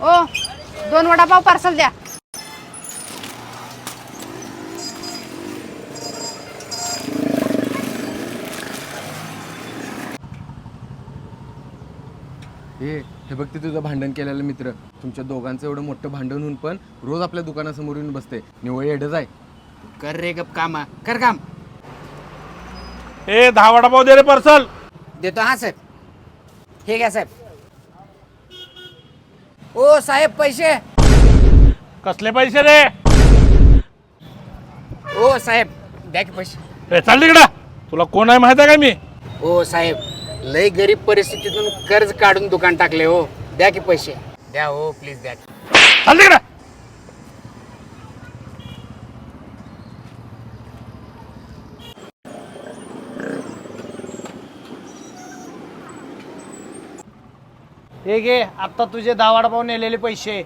ओ दोन वडापाव पार्सल द्या. हे हे बघ ते तुझं भांडण केलेलं मित्र. तुमच्या दोघांचं एवढं मोठं भांडण होऊन पण रोज आपल्या दुकानासमोर येऊन बसते निवळ एडच आहे कर रे गप कामा कर काम. ए दहा वडापाव दे रे पर्सल. देतो हा साहेब. हे घ्या साहेब. ओ साहेब पैसे. कसले पैसे रे? ओ साहेब द्या की पैसे. ए चाल तिकडं तुला कोण आहे माहीत आहे का मी? ओ साहेब लय गरीब परिस्थितीतून कर्ज काढून दुकान टाकले हो. द्या की पैसे. द्या हो प्लीज द्या चाल तिकडं हे घे आता तुझे दावाड पाहून नेलेले पैसे.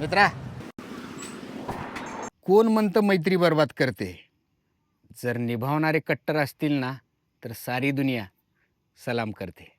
मित्रा कोण म्हणतं मैत्री बर्बाद करते? जर निभावणारे कट्टर असतील ना तर सारी दुनिया सलाम करते.